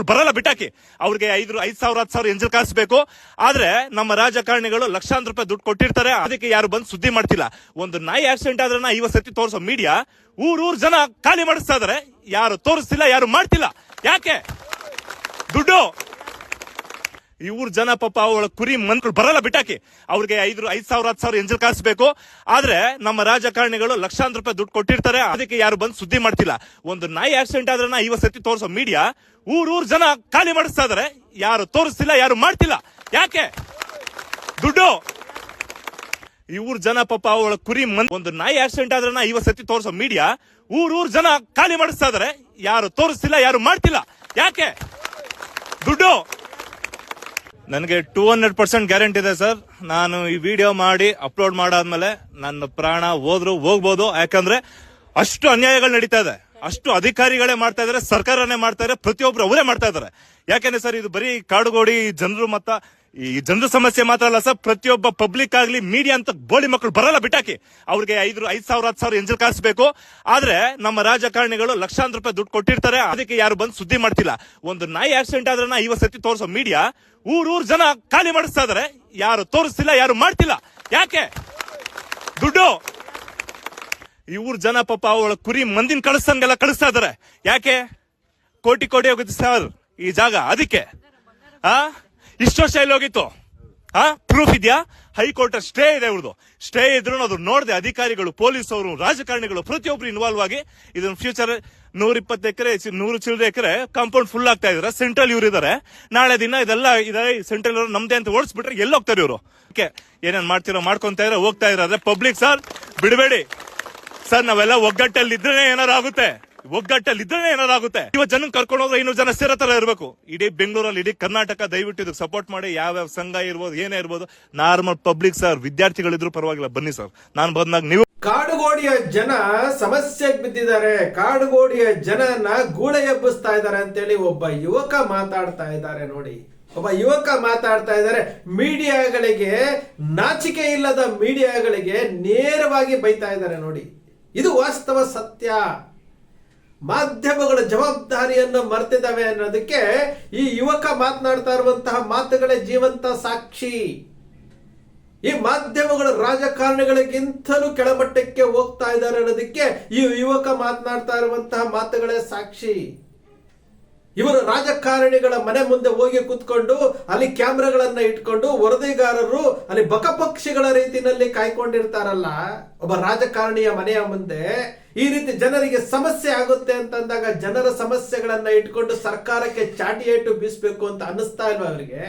ಮಕ್ಕಳು ಬರಲ್ಲ ಬಿಟ್ಟಾಕಿ. ಅವ್ರಿಗೆ ಐದು, ಐದ್ ಸಾವಿರ, ಹತ್ತು ಸಾವಿರ ಎಂಜಲ್ ಕಾಸಬೇಕು. ಆದ್ರೆ ನಮ್ಮ ರಾಜಕಾರಣಿಗಳು ಲಕ್ಷಾಂತರ ರೂಪಾಯಿ ದುಡ್ಡು ಕೊಟ್ಟಿರ್ತಾರೆ. ಅದಕ್ಕೆ ಯಾರು ಬಂದು ಸುದ್ದಿ ಮಾಡ್ತಿಲ್ಲ. ಒಂದು ನಾಯಿ ಆಕ್ಸಿಡೆಂಟ್ ಆದ್ರೆ ಇವ ಸತಿ ತೋರಿಸೋ ಮೀಡಿಯಾ ಊರ್ ಊರ್ ಜನ ಖಾಲಿ ಮಾಡಿಸ್ತಾ ಇದಾರೆ. ಯಾರು ತೋರಿಸ್ತಿಲ್ಲ, ಯಾರು ಮಾಡ್ತಿಲ್ಲ. ಯಾಕೆ? ದುಡ್ಡು. ಇವ್ರ ಜನ ಪಾಪ ಅವಳ ಕುರಿ ಮನ್ಗಳು ಬರಲ್ಲ ಬಿಟ್ಟಾಕಿ. ಅವ್ರಿಗೆ ಐದು ಐದ್ ಸಾವಿರ, ಹತ್ತು ಸಾವಿರ ಎಂಜಲ್ ಕಾಸ್ಬೇಕು. ಆದ್ರೆ ನಮ್ಮ ರಾಜಕಾರಣಿಗಳು ಲಕ್ಷಾಂತರ ರೂಪಾಯಿ ದುಡ್ಡು ಕೊಟ್ಟಿರ್ತಾರೆ. ಅದಕ್ಕೆ ಯಾರು ಬಂದು ಸುದ್ದಿ ಮಾಡ್ತಿಲ್ಲ. ಒಂದು ನಾಯಿ ಆಕ್ಸಿಡೆಂಟ್ ಆದ್ರೆ ಇವತ್ತು ಸತಿ ತೋರಿಸೋ ಮೀಡಿಯಾ ಊರ್ ಊರ್ ಜನ ಖಾಲಿ ಮಾಡಿಸ್ತಾ ಇದಾರೆ. ಯಾರು ತೋರಿಸ್ತಿಲ್ಲ, ಯಾರು ಮಾಡ್ತಿಲ್ಲ. ಯಾಕೆ? ದುಡ್ಡು. ಇವ್ರ ಜನ ಪಾಪ ಅವಳ ಕುರಿ ಮನ್, ಒಂದು ನಾಯಿ ಆಕ್ಸಿಡೆಂಟ್ ಆದ್ರೆ ಇವತ್ತು ಸತಿ ತೋರಿಸೋ ಮೀಡಿಯಾ ಊರ್ ಊರ್ ಜನ ಖಾಲಿ ಮಾಡಿಸ್ತಾ ಇದಾರೆ. ಯಾರು ತೋರಿಸ್ತಿಲ್ಲ, ಯಾರು ಮಾಡ್ತಿಲ್ಲ. ಯಾಕೆ? ದುಡ್ಡು. ನನಗೆ ಟೂ ಹಂಡ್ರೆಡ್ ಪರ್ಸೆಂಟ್ ಗ್ಯಾರಂಟಿ ಇದೆ ಸರ್. ನಾನು ಈ ವಿಡಿಯೋ ಮಾಡಿ ಅಪ್ಲೋಡ್ ಮಾಡಾದ್ಮೇಲೆ ನನ್ನ ಪ್ರಾಣ ಹೋದ್ರು ಹೋಗ್ಬೋದು. ಯಾಕಂದ್ರೆ ಅಷ್ಟು ಅನ್ಯಾಯಗಳು ನಡೀತಾ ಇದೆ. ಅಷ್ಟು ಅಧಿಕಾರಿಗಳೇ ಮಾಡ್ತಾ ಇದಾರೆ, ಸರ್ಕಾರನೇ ಮಾಡ್ತಾ ಇದಾರೆ, ಪ್ರತಿಯೊಬ್ರು ಅವರೇ ಮಾಡ್ತಾ ಇದಾರೆ. ಯಾಕೆಂದ್ರೆ ಸರ್, ಇದು ಬರೀ ಕಾಡುಗೋಡಿ, ಜನರು ಮತ್ತ ಈ ಜನರ ಸಮಸ್ಯೆ ಮಾತ್ರ ಅಲ್ಲ ಸರ್, ಪ್ರತಿಯೊಬ್ಬ ಪಬ್ಲಿಕ್ ಆಗಲಿ ಮೀಡಿಯಾ ಅಂತ ಬೋಳಿ ಮಕ್ಕಳು ಬರಲ್ಲ ಬಿಟ್ಟಾಕಿ. ಅವ್ರಿಗೆ ಐದು ಐದು ಸಾವಿರ, ಹತ್ತು ಸಾವಿರ ಎಂಜಲ್ ಕಾಯಿಸಬೇಕು ಆದ್ರೆ ನಮ್ಮ ರಾಜಕಾರಣಿಗಳು ಲಕ್ಷಾಂತರ ರೂಪಾಯಿ ದುಡ್ಡು ಕೊಟ್ಟಿರ್ತಾರೆ. ಅದಕ್ಕೆ ಯಾರು ಬಂದು ಸುದ್ದಿ ಮಾಡ್ತಿಲ್ಲ. ಒಂದು ನಾಯಿ ಆಕ್ಸಿಡೆಂಟ್ ಆದ್ರೆ ಇವತ್ತು ಸತಿ ತೋರಿಸೋ ಮೀಡಿಯಾ ಊರೂರು ಊರ್ ಜನ ಖಾಲಿ ಮಾಡಿಸ್ತಾ ಇದಾರೆ. ಯಾರು ತೋರಿಸ್ತಿಲ್ಲ, ಯಾರು ಮಾಡ್ತಿಲ್ಲ. ಯಾಕೆ? ದುಡ್ಡು. ಇವ್ರ ಜನ ಪಾಪ ಅವಳ ಕುರಿ ಮಂದಿನ ಕಳಿಸ್ತಂಗೆಲ್ಲ ಕಳಿಸ್ತಾ ಇದಾರೆ. ಯಾಕೆ? ಕೋಟಿ ಕೋಟಿ ಹೋಗುತ್ತೆ ಸರ್, ಈ ಜಾಗ. ಅದಕ್ಕೆ. ಆ? ಇಷ್ಟು ವರ್ಷ ಹೋಗಿತ್ತು? ಆ? ಪ್ರೂಫ್ ಇದೆಯಾ? ಹೈಕೋರ್ಟ್ ಸ್ಟೇ ಇದೆ ಇವ್ರದ್ದು ಸ್ಟೇ ಇದ್ರು ಅದು ನೋಡಿದೆ ಅಧಿಕಾರಿಗಳು ಪೊಲೀಸ್ ಅವರು ರಾಜಕಾರಣಿಗಳು ಪ್ರತಿಯೊಬ್ರು ಇನ್ವಾಲ್ವ್ ಆಗಿ ಇದನ್ನ ಫ್ಯೂಚರ್ ನೂರ ಇಪ್ಪತ್ತು ಎಕರೆ ನೂರು ಚಿಲ್ಲರೆ ಎಕರೆ ಕಾಂಪೌಂಡ್ ಫುಲ್ ಆಗ್ತಾ ಇದಾರೆ. ಸೆಂಟ್ರಲ್ ಇವ್ರು ಇದಾರೆ. ನಾಳೆ ದಿನ ಇದೆಲ್ಲ ಇದೆ ಸೆಂಟ್ರಲ್ ಇವರು ನಮ್ದೇ ಅಂತ ಓಡಿಸ್ಬಿಟ್ರೆ ಎಲ್ಲಿ ಹೋಗ್ತಾರೆ ಇವರು? ಓಕೆ ಏನೇನ್ ಮಾಡ್ತಿರೋ ಮಾಡ್ಕೊಂತ ಇದ್ರೆ ಹೋಗ್ತಾ ಇದ್ರೆ ಪಬ್ಲಿಕ್ ಸರ್ ಬಿಡಬೇಡಿ. ಸರ್ ನಾವೆಲ್ಲ ಒಗ್ಗಟ್ಟಲ್ಲಿ ಇದ್ರೆ ಏನಾರು ಆಗುತ್ತೆ? ಒಗ್ಗಟ್ಟಲ್ಲಿ ಇದ್ರೆ ಏನಾರಾಗುತ್ತೆ? ಇವತ್ತು ಜನ ಕರ್ಕೊಂಡು ಹೋದ್ರೆ ಇನ್ನೂ ಜನ ಸೇರೋ ತರ ಇರಬೇಕು. ಇಡೀ ಬೆಂಗಳೂರಲ್ಲಿ, ಇಡೀ ಕರ್ನಾಟಕ ದಯವಿಟ್ಟು ಇದಕ್ಕೆ ಸಪೋರ್ಟ್ ಮಾಡಿ. ಯಾವ ಸಂಘ ಇರ್ಬೋದು, ಏನೇ ಇರ್ಬೋದು ನಾರ್ಮಲ್ ಪಬ್ಲಿಕ್ ಸರ್ ವಿದ್ಯಾರ್ಥಿಗಳಿದ್ರು ಪರವಾಗಿಲ್ಲ. ಬನ್ನಿ ಸರ್ ನಾನು ಬಂದಾಗ ನೀವು ಕಾಡುಗೋಡಿಯ ಜನ ಸಮಸ್ಯೆಗೆ ಬಿದ್ದಿದ್ದಾರೆ. ಕಾಡುಗೋಡಿಯ ಜನನ ಗೂಳೆ ಎಬ್ಬಿಸ್ತಾ ಇದ್ದಾರೆ ಅಂತೇಳಿ ಒಬ್ಬ ಯುವಕ ಮಾತಾಡ್ತಾ ಇದ್ದಾರೆ ನೋಡಿ. ಒಬ್ಬ ಯುವಕ ಮಾತಾಡ್ತಾ ಇದ್ದಾರೆ. ಮೀಡಿಯಾಗಳಿಗೆ ನಾಚಿಕೆ ಇಲ್ಲದ ಮೀಡಿಯಾಗಳಿಗೆ ನೇರವಾಗಿ ಬೈತಾ ಇದ್ದಾರೆ ನೋಡಿ. ಇದು ವಾಸ್ತವ ಸತ್ಯ. ಮಾಧ್ಯಮಗಳ ಜವಾಬ್ದಾರಿಯನ್ನು ಮರ್ತಿದ್ದಾವೆ ಅನ್ನೋದಕ್ಕೆ ಈ ಯುವಕ ಮಾತನಾಡ್ತಾ ಇರುವಂತಹ ಮಾತುಗಳೇ ಜೀವಂತ ಸಾಕ್ಷಿ. ಈ ಮಾಧ್ಯಮಗಳು ರಾಜಕಾರಣಿಗಳಿಗಿಂತಲೂ ಕೆಳಮಟ್ಟಕ್ಕೆ ಹೋಗ್ತಾ ಇದ್ದಾರೆ ಅನ್ನೋದಕ್ಕೆ ಈ ಯುವಕ ಮಾತನಾಡ್ತಾ ಇರುವಂತಹ ಮಾತುಗಳೇ ಸಾಕ್ಷಿ. ಇವರು ರಾಜಕಾರಣಿಗಳ ಮನೆ ಮುಂದೆ ಹೋಗಿ ಕೂತ್ಕೊಂಡು ಅಲ್ಲಿ ಕ್ಯಾಮ್ರಾಗಳನ್ನ ಇಟ್ಕೊಂಡು ವರದಿಗಾರರು ಅಲ್ಲಿ ಬಕಪಕ್ಷಿಗಳ ರೀತಿಯಲ್ಲಿ ಕಾಯ್ಕೊಂಡಿರ್ತಾರಲ್ಲ, ಒಬ್ಬ ರಾಜಕಾರಣಿಯ ಮನೆಯ ಮುಂದೆ ಈ ರೀತಿ ಜನರಿಗೆ ಸಮಸ್ಯೆ ಆಗುತ್ತೆ ಅಂತಂದಾಗ ಜನರ ಸಮಸ್ಯೆಗಳನ್ನ ಇಟ್ಕೊಂಡು ಸರ್ಕಾರಕ್ಕೆ ಚಾಟಿ ಏಟು ಬೀಸ್ಬೇಕು ಅಂತ ಅನ್ನಿಸ್ತಾ ಇಲ್ವಾ ಅವರಿಗೆ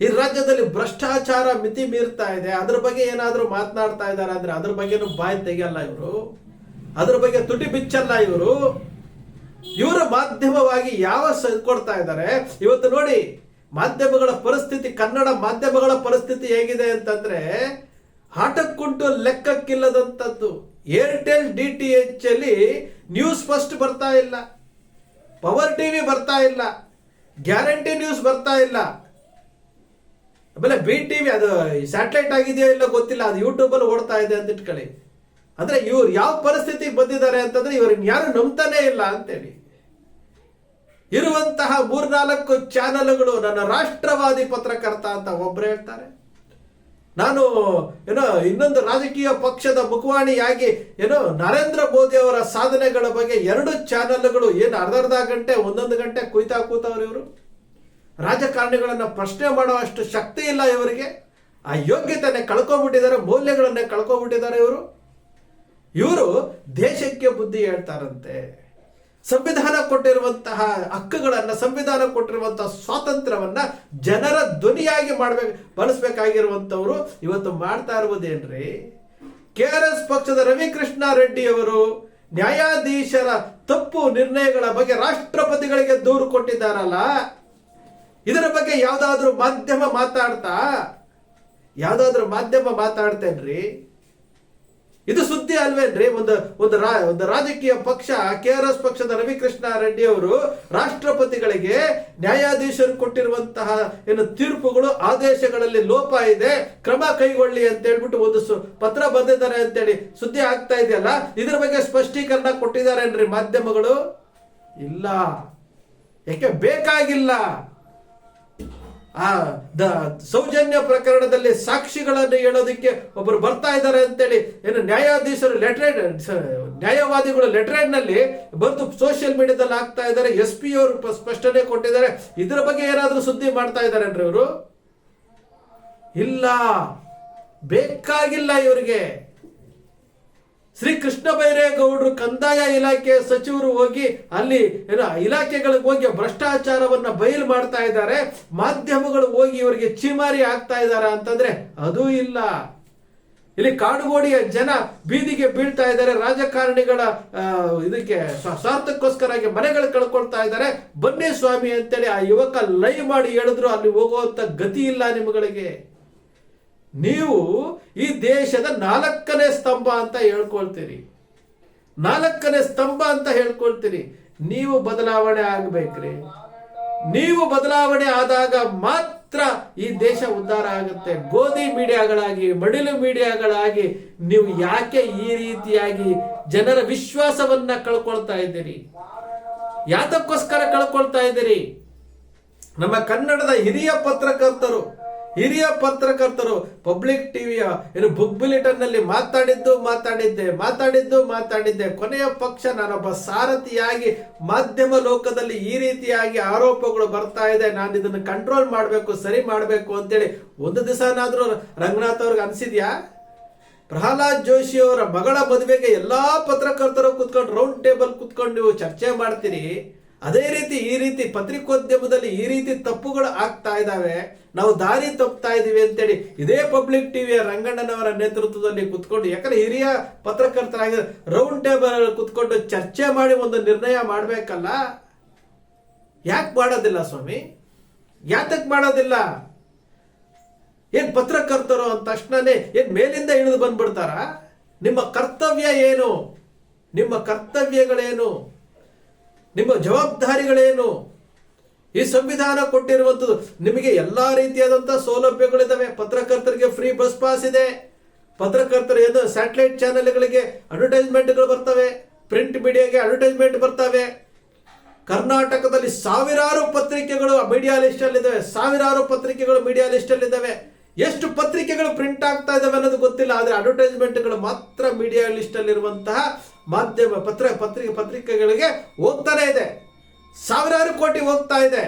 ಈ ರಾಜ್ಯದಲ್ಲಿ ಭ್ರಷ್ಟಾಚಾರ ಮಿತಿ ಮೀರ್ತಾ ಇದೆ. ಅದ್ರ ಬಗ್ಗೆ ಏನಾದರೂ ಮಾತನಾಡ್ತಾ ಇದ್ದಾರೆ ಅಂದ್ರೆ ಅದ್ರ ಬಗ್ಗೆನೂ ಬಾಯಿ ತೆಗೆಯಲ್ಲ ಇವರು. ಅದ್ರ ಬಗ್ಗೆ ತುಟಿ ಬಿಚ್ಚಲ್ಲ ಇವರು. ಇವರ ಮಾಧ್ಯಮವಾಗಿ ಯಾವ ಕೊಡ್ತಾ ಇದ್ದಾರೆ ಇವತ್ತು ನೋಡಿ, ಮಾಧ್ಯಮಗಳ ಪರಿಸ್ಥಿತಿ, ಕನ್ನಡ ಮಾಧ್ಯಮಗಳ ಪರಿಸ್ಥಿತಿ ಹೇಗಿದೆ ಅಂತಂದ್ರೆ ಆಟಕ್ಕುಂಟು ಲೆಕ್ಕಕ್ಕಿಲ್ಲದಂಥದ್ದು ಏರ್ಟೆಲ್ ಡಿ ಟಿ ಎಚ್ ಅಲ್ಲಿ ನ್ಯೂಸ್ ಫಸ್ಟ್ ಬರ್ತಾ ಇಲ್ಲ. ಪವರ್ ಟಿವಿ ಬರ್ತಾ ಇಲ್ಲ. ಗ್ಯಾರಂಟಿ ನ್ಯೂಸ್ ಬರ್ತಾ ಇಲ್ಲ. ಆಮೇಲೆ ಬಿ ಟಿವಿ ಅದು ಸ್ಯಾಟಲೈಟ್ ಆಗಿದೆಯೋ ಇಲ್ಲ ಗೊತ್ತಿಲ್ಲ. ಅದು ಯೂಟ್ಯೂಬ್ ಅಲ್ಲಿ ಓಡ್ತಾ ಇದೆ ಅಂತ ಇಟ್ಕೊಳ್ಳಿ. ಅಂದ್ರೆ ಇವ್ರು ಯಾವ ಪರಿಸ್ಥಿತಿಗೆ ಬಂದಿದ್ದಾರೆ ಅಂತಂದ್ರೆ ಇವ್ರನ್ನ ಯಾರು ನಂಬ್ತಾನೆ ಇಲ್ಲ ಅಂತೇಳಿ. ಇರುವಂತಹ ಮೂರ್ನಾಲ್ಕು ಚಾನೆಲ್ಗಳು ನನ್ನ ರಾಷ್ಟ್ರವಾದಿ ಪತ್ರಕರ್ತ ಅಂತ ಒಬ್ಬರು ಹೇಳ್ತಾರೆ. ನಾನು, ಏನೋ, ಇನ್ನೊಂದು ರಾಜಕೀಯ ಪಕ್ಷದ ಮುಖವಾಣಿಯಾಗಿ, ಏನೋ, ನರೇಂದ್ರ ಮೋದಿ ಅವರ ಸಾಧನೆಗಳ ಬಗ್ಗೆ ಎರಡು ಚಾನೆಲ್ಗಳು ಏನು ಅರ್ಧ ಅರ್ಧ ಗಂಟೆ, ಒಂದೊಂದು ಗಂಟೆ ಕುಯ್ತಾ ಕೂತವ್ರು ಇವರು? ರಾಜಕಾರಣಿಗಳನ್ನು ಪ್ರಶ್ನೆ ಮಾಡೋ ಅಷ್ಟು ಶಕ್ತಿ ಇಲ್ಲ ಇವರಿಗೆ. ಆ ಯೋಗ್ಯತೆನೆ ಕಳ್ಕೊಂಡ್ಬಿಟ್ಟಿದ್ದಾರೆ ಮೌಲ್ಯಗಳನ್ನೇ ಕಳ್ಕೊಂಡ್ಬಿಟ್ಟಿದ್ದಾರೆ ಇವರು. ಇವರು ದೇಶಕ್ಕೆ ಬುದ್ಧಿ ಹೇಳ್ತಾರಂತೆ. ಸಂವಿಧಾನ ಕೊಟ್ಟಿರುವಂತಹ ಹಕ್ಕುಗಳನ್ನು, ಸಂವಿಧಾನ ಕೊಟ್ಟಿರುವಂತಹ ಸ್ವಾತಂತ್ರ್ಯವನ್ನ ಜನರ ಧ್ವನಿಯಾಗಿ ಮಾಡಬೇಕು ಬಳಸಬೇಕಾಗಿರುವಂಥವರು ಇವತ್ತು ಮಾಡ್ತಾ ಇರುವುದೇನ್ರಿ? ಕೆ ಆರ್ ಎಸ್ ಪಕ್ಷದ ರವಿಕೃಷ್ಣ ರೆಡ್ಡಿ ಅವರು ನ್ಯಾಯಾಧೀಶರ ತಪ್ಪು ನಿರ್ಣಯಗಳ ಬಗ್ಗೆ ರಾಷ್ಟ್ರಪತಿಗಳಿಗೆ ದೂರು ಕೊಟ್ಟಿದ್ದಾರಲ್ಲ? ಇದರ ಬಗ್ಗೆ ಯಾವುದಾದ್ರೂ ಮಾಧ್ಯಮ ಮಾತಾಡ್ತಾ? ಯಾವುದಾದ್ರೂ ಮಾಧ್ಯಮ ಮಾತಾಡ್ತೇನ್ರಿ? ಇದು ಸುದ್ದಿ ಅಲ್ವೇನ್ರಿ? ಒಂದು ಒಂದು ಒಂದು ರಾಜಕೀಯ ಪಕ್ಷ, ಕೆ ಆರ್ ಎಸ್ ಪಕ್ಷದ ರವಿಕೃಷ್ಣ ರೆಡ್ಡಿ ಅವರು ರಾಷ್ಟ್ರಪತಿಗಳಿಗೆ ನ್ಯಾಯಾಧೀಶರು ಕೊಟ್ಟಿರುವಂತಹ ಏನು ತೀರ್ಪುಗಳು, ಆದೇಶಗಳಲ್ಲಿ ಲೋಪ ಇದೆ, ಕ್ರಮ ಕೈಗೊಳ್ಳಿ ಅಂತ ಹೇಳ್ಬಿಟ್ಟು ಒಂದು ಪತ್ರ ಬಂದಿದ್ದಾರೆ ಅಂತೇಳಿ ಸುದ್ದಿ ಆಗ್ತಾ ಇದೆಯಲ್ಲ, ಇದ್ರ ಬಗ್ಗೆ ಸ್ಪಷ್ಟೀಕರಣ ಕೊಟ್ಟಿದ್ದಾರೆ ಮಾಧ್ಯಮಗಳು? ಇಲ್ಲ. ಯಾಕೆ ಬೇಕಾಗಿಲ್ಲ? ಆ, ದ ಸೌಜನ್ಯ ಪ್ರಕರಣದಲ್ಲಿ ಸಾಕ್ಷಿಗಳನ್ನು ಹೇಳೋದಕ್ಕೆ ಒಬ್ಬರು ಬರ್ತಾ ಇದ್ದಾರೆ ಅಂತೇಳಿ, ಏನು ನ್ಯಾಯಾಧೀಶರು ಲೆಟ್ರೇಡ್ ನ್ಯಾಯವಾದಿಗಳು ಲೆಟ್ರೇಡ್ನಲ್ಲಿ ಬಂದು ಸೋಷಿಯಲ್ ಮೀಡಿಯಾದಲ್ಲಿ ಆಗ್ತಾ ಇದ್ದಾರೆ ಎಸ್ ಪಿ ಅವರು ಸ್ಪಷ್ಟನೆ ಕೊಟ್ಟಿದ್ದಾರೆ. ಇದರ ಬಗ್ಗೆ ಏನಾದರೂ ಸುದ್ದಿ ಮಾಡ್ತಾ ಇದ್ದಾರೆ ಇವರು? ಇಲ್ಲ. ಬೇಕಾಗಿಲ್ಲ ಇವರಿಗೆ. ಶ್ರೀ ಕೃಷ್ಣ ಬೈರೇಗೌಡರು ಕಂದಾಯ ಇಲಾಖೆ ಸಚಿವರು ಹೋಗಿ ಅಲ್ಲಿ ಏನೋ ಇಲಾಖೆಗಳಿಗೆ ಹೋಗಿ ಭ್ರಷ್ಟಾಚಾರವನ್ನ ಬಯಲು ಮಾಡ್ತಾ ಇದ್ದಾರೆ. ಮಾಧ್ಯಮಗಳು ಹೋಗಿ ಇವರಿಗೆ ಚೀಮಾರಿ ಆಗ್ತಾ ಇದ್ದಾರೆ ಅಂತಂದ್ರೆ ಅದು ಇಲ್ಲ. ಇಲ್ಲಿ ಕಾಡುಗೋಡಿಯ ಜನ ಬೀದಿಗೆ ಬೀಳ್ತಾ ಇದ್ದಾರೆ. ರಾಜಕಾರಣಿಗಳ ಇದಕ್ಕೆ ಸ್ವಾರ್ಥಕ್ಕೋಸ್ಕರ ಮನೆಗಳು ಕಳ್ಕೊಳ್ತಾ ಇದ್ದಾರೆ. ಬನ್ನಿ ಸ್ವಾಮಿ ಅಂತೇಳಿ ಆ ಯುವಕ ಲೈ ಮಾಡಿ ಹೇಳಿದ್ರು, ಅಲ್ಲಿ ಹೋಗುವಂತ ಗತಿ ಇಲ್ಲ ನಿಮ್ಗಳಿಗೆ. ನೀವು ಈ ದೇಶದ ನಾಲ್ಕನೇ ಸ್ತಂಭ ಅಂತ ಹೇಳ್ಕೊಳ್ತೀರಿ. ನಾಲ್ಕನೇ ಸ್ತಂಭ ಅಂತ ಹೇಳ್ಕೊಳ್ತೀರಿ. ನೀವು ಬದಲಾವಣೆ ಆಗ್ಬೇಕ್ರಿ. ನೀವು ಬದಲಾವಣೆ ಆದಾಗ ಮಾತ್ರ ಈ ದೇಶ ಉದ್ಧಾರ ಆಗುತ್ತೆ. ಗೋಧಿ ಮೀಡಿಯಾಗಳಾಗಿ, ಮಡಿಲು ಮೀಡಿಯಾಗಳಾಗಿ ನೀವು ಯಾಕೆ ಈ ರೀತಿಯಾಗಿ ಜನರ ವಿಶ್ವಾಸವನ್ನ ಕಳ್ಕೊಳ್ತಾ ಇದ್ದೀರಿ? ಯಾತಕ್ಕೋಸ್ಕರ ಕಳ್ಕೊಳ್ತಾ ಇದ್ದೀರಿ? ನಮ್ಮ ಕನ್ನಡದ ಹಿರಿಯ ಪತ್ರಕರ್ತರು ಹಿರಿಯ ಪತ್ರಕರ್ತರು ಪಬ್ಲಿಕ್ ಟಿವಿಯ ಏನು ಬುಕ್ ಬುಲೆಟಿನ್ನಲ್ಲಿ ಮಾತಾಡಿದ್ದು, ಮಾತಾಡಿದ್ದೆ ಮಾತಾಡಿದ್ದು, ಮಾತಾಡಿದ್ದೆ. ಕೊನೆಯ ಪಕ್ಷ ನಾನೊಬ್ಬ ಸಾರಥಿಯಾಗಿ ಮಾಧ್ಯಮ ಲೋಕದಲ್ಲಿ ಈ ರೀತಿಯಾಗಿ ಆರೋಪಗಳು ಬರ್ತಾ ಇದೆ. ನಾನು ಇದನ್ನು ಕಂಟ್ರೋಲ್ ಮಾಡಬೇಕು, ಸರಿ ಮಾಡಬೇಕು ಅಂತೇಳಿ ಒಂದು ದಿವಸನಾದ್ರೂ ರಂಗನಾಥ್ ಅವ್ರಿಗೆ ಅನಿಸಿದ್ಯಾ? ಪ್ರಹ್ಲಾದ್ ಜೋಶಿ ಅವರ ಮಗಳ ಮದುವೆಗೆ ಎಲ್ಲಾ ಪತ್ರಕರ್ತರು ಕುತ್ಕೊಂಡು ರೌಂಡ್ ಟೇಬಲ್ ಕುತ್ಕೊಂಡು ನೀವು ಚರ್ಚೆ ಮಾಡ್ತೀರಿ. ಅದೇ ರೀತಿ ಈ ರೀತಿ ಪತ್ರಿಕೋದ್ಯಮದಲ್ಲಿ ಈ ರೀತಿ ತಪ್ಪುಗಳು ಆಗ್ತಾ ಇದಾವೆ ನಾವು ದಾರಿ ತಪ್ತಾ ಇದೀವಿ ಅಂತೇಳಿ ಇದೇ ಪಬ್ಲಿಕ್ ಟಿವಿಯ ರಂಗಣ್ಣನವರ ನೇತೃತ್ವದಲ್ಲಿ ಕುತ್ಕೊಂಡು, ಯಾಕಂದ್ರೆ ಹಿರಿಯ ಪತ್ರಕರ್ತರಾಗಿ ರೌಂಡ್ ಟೇಬಲ್ ಕುತ್ಕೊಂಡು ಚರ್ಚೆ ಮಾಡಿ ಒಂದು ನಿರ್ಣಯ ಮಾಡಬೇಕಲ್ಲ? ಯಾಕೆ ಮಾಡೋದಿಲ್ಲ ಸ್ವಾಮಿ? ಯಾತಕ್ ಮಾಡೋದಿಲ್ಲ? ಏನ್ ಪತ್ರಕರ್ತರು ಅಂತ ತಕ್ಷಣನೇ ಏನ್ ಮೇಲಿಂದ ಇಳಿದು ಬಂದ್ಬಿಡ್ತಾರ? ನಿಮ್ಮ ಕರ್ತವ್ಯ ಏನು? ನಿಮ್ಮ ಕರ್ತವ್ಯಗಳೇನು? ನಿಮ್ಮ ಜವಾಬ್ದಾರಿಗಳೇನು? ಈ ಸಂವಿಧಾನ ಕೊಟ್ಟಿರುವಂಥದ್ದು ನಿಮಗೆ ಎಲ್ಲಾ ರೀತಿಯಾದಂಥ ಸೌಲಭ್ಯಗಳಿದ್ದಾವೆ. ಪತ್ರಕರ್ತರಿಗೆ ಫ್ರೀ ಬಸ್ ಪಾಸ್ ಇದೆ. ಪತ್ರಕರ್ತರು ಏನು ಸ್ಯಾಟಲೈಟ್ ಚಾನೆಲ್ಗಳಿಗೆ ಅಡ್ವರ್ಟೈಸ್ಮೆಂಟ್ಗಳು ಬರ್ತವೆ. ಪ್ರಿಂಟ್ ಮೀಡಿಯಾಗೆ ಅಡ್ವರ್ಟೈಸ್ಮೆಂಟ್ ಬರ್ತವೆ. ಕರ್ನಾಟಕದಲ್ಲಿ ಸಾವಿರಾರು ಪತ್ರಿಕೆಗಳು ಮೀಡಿಯಾ ಲಿಸ್ಟಲ್ಲಿದ್ದಾವೆ. ಸಾವಿರಾರು ಪತ್ರಿಕೆಗಳು ಮೀಡಿಯಾ ಲಿಸ್ಟಲ್ಲಿದ್ದಾವೆ. ಎಷ್ಟು ಪತ್ರಿಕೆಗಳು ಪ್ರಿಂಟ್ ಆಗ್ತಾ ಇದಾವೆ ಅನ್ನೋದು ಗೊತ್ತಿಲ್ಲ. ಆದರೆ ಅಡ್ವರ್ಟೈಸ್ಮೆಂಟ್ಗಳು ಮಾತ್ರ ಮೀಡಿಯಾ ಲಿಸ್ಟ್ ಅಲ್ಲಿರುವಂತಹ ಮಾಧ್ಯಮ ಪತ್ರ, ಪತ್ರಿಕೆ, ಪತ್ರಿಕೆಗಳಿಗೆ ಹೋಗ್ತಾನೆ ಇದೆ. ಸಾವಿರಾರು ಕೋಟಿ ಹೋಗ್ತಾ ಇದೆ.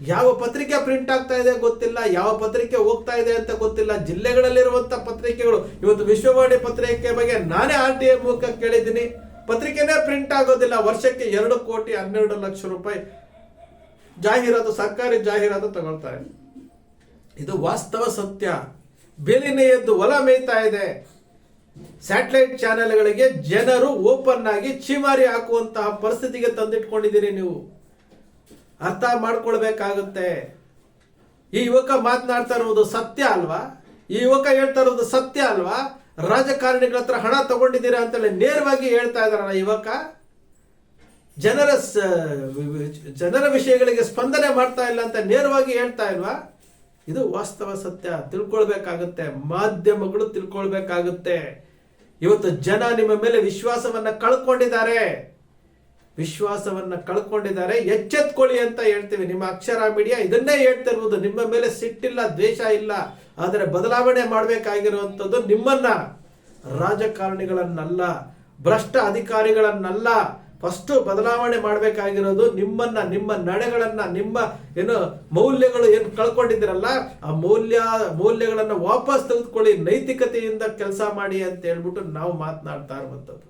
ಯಾವ ಪತ್ರಿಕೆ ಪ್ರಿಂಟ್ ಆಗ್ತಾ ಇದೆ ಗೊತ್ತಿಲ್ಲ, ಯಾವ ಪತ್ರಿಕೆ ಹೋಗ್ತಾ ಇದೆ ಅಂತ ಗೊತ್ತಿಲ್ಲ. ಜಿಲ್ಲೆಗಳಲ್ಲಿರುವಂತ ಪತ್ರಿಕೆಗಳು. ಇವತ್ತು ವಿಶ್ವವಾಣಿ ಪತ್ರಿಕೆ ಬಗ್ಗೆ ನಾನೇ ಆರ್ ಟಿ ಐ ಮೂಲಕ ಕೇಳಿದ್ದೀನಿ. ಪತ್ರಿಕೆನೇ ಪ್ರಿಂಟ್ ಆಗೋದಿಲ್ಲ. ವರ್ಷಕ್ಕೆ ಎರಡು ಕೋಟಿ ಹನ್ನೆರಡು ಲಕ್ಷ ರೂಪಾಯಿ ಜಾಹೀರಾತು, ಸರ್ಕಾರಿ ಜಾಹೀರಾತು ತಗೊಳ್ತಾರೆ ಇದು. ವಾಸ್ತವ ಸತ್ಯ. ಬೆಲಿನೇ ಎದ್ದು ಹೊಲ ಮೇಯ್ತಾ ಇದೆ. ಸ್ಯಾಟಲೈಟ್ ಚಾನೆಲ್ಗಳಿಗೆ ಜನರು ಓಪನ್ ಆಗಿ ಚೀಮಾರಿ ಹಾಕುವಂತಹ ಪರಿಸ್ಥಿತಿಗೆ ತಂದಿಟ್ಕೊಂಡಿದ್ದೀರಿ ನೀವು. ಅರ್ಥ ಮಾಡ್ಕೊಳ್ಬೇಕಾಗುತ್ತೆ. ಈ ಯುವಕ ಮಾತನಾಡ್ತಾ ಇರುವುದು ಸತ್ಯ ಅಲ್ವಾ? ಈ ಯುವಕ ಹೇಳ್ತಾ ಇರುವುದು ಸತ್ಯ ಅಲ್ವಾ? ರಾಜಕಾರಣಿಗಳ ಹತ್ರ ಹಣ ತಗೊಂಡಿದ್ದೀರಾ ಅಂತೇಳಿ ನೇರವಾಗಿ ಹೇಳ್ತಾ ಇದಾರ ಯುವಕ. ಜನರ ಜನರ ವಿಷಯಗಳಿಗೆ ಸ್ಪಂದನೆ ಮಾಡ್ತಾ ಇಲ್ಲ ಅಂತ ನೇರವಾಗಿ ಹೇಳ್ತಾ ಇಲ್ವಾ? ಇದು ವಾಸ್ತವ ಸತ್ಯ. ತಿಳ್ಕೊಳ್ಬೇಕಾಗುತ್ತೆ. ಮಾಧ್ಯಮಗಳು ತಿಳ್ಕೊಳ್ಬೇಕಾಗುತ್ತೆ. ಇವತ್ತು ಜನ ನಿಮ್ಮ ಮೇಲೆ ವಿಶ್ವಾಸವನ್ನ ಕಳ್ಕೊಂಡಿದ್ದಾರೆ. ವಿಶ್ವಾಸವನ್ನ ಕಳ್ಕೊಂಡಿದ್ದಾರೆ. ಎಚ್ಚೆತ್ಕೊಳ್ಳಿ ಅಂತ ಹೇಳ್ತೀವಿ. ನಿಮ್ಮ ಅಕ್ಷರ ಮೀಡಿಯಾ ಇದನ್ನೇ ಇರ್ಬೋದು ನಿಮ್ಮ ಮೇಲೆ ಸಿಟ್ಟಿಲ್ಲ, ದ್ವೇಷ ಇಲ್ಲ. ಆದರೆ ಬದಲಾವಣೆ ಮಾಡಬೇಕಾಗಿರುವಂಥದ್ದು ನಿಮ್ಮನ್ನ. ರಾಜಕಾರಣಿಗಳನ್ನಲ್ಲ, ಭ್ರಷ್ಟ ಅಧಿಕಾರಿಗಳನ್ನಲ್ಲ. ಫಸ್ಟ್ ಬದಲಾವಣೆ ಮಾಡಬೇಕಾಗಿರೋದು ನಿಮ್ಮನ್ನ, ನಿಮ್ಮ ನಡೆಗಳನ್ನ, ನಿಮ್ಮ ಏನು ಮೌಲ್ಯಗಳು ಏನು ಕಳ್ಕೊಂಡಿದ್ದೀರಲ್ಲ, ಆ ಮೌಲ್ಯ, ಮೌಲ್ಯಗಳನ್ನ ವಾಪಸ್ ತೆಗೆದುಕೊಳ್ಳಿ. ನೈತಿಕತೆಯಿಂದ ಕೆಲಸ ಮಾಡಿ ಅಂತ ಹೇಳ್ಬಿಟ್ಟು ನಾವು ಮಾತನಾಡ್ತಾ ಇರುವಂಥದ್ದು.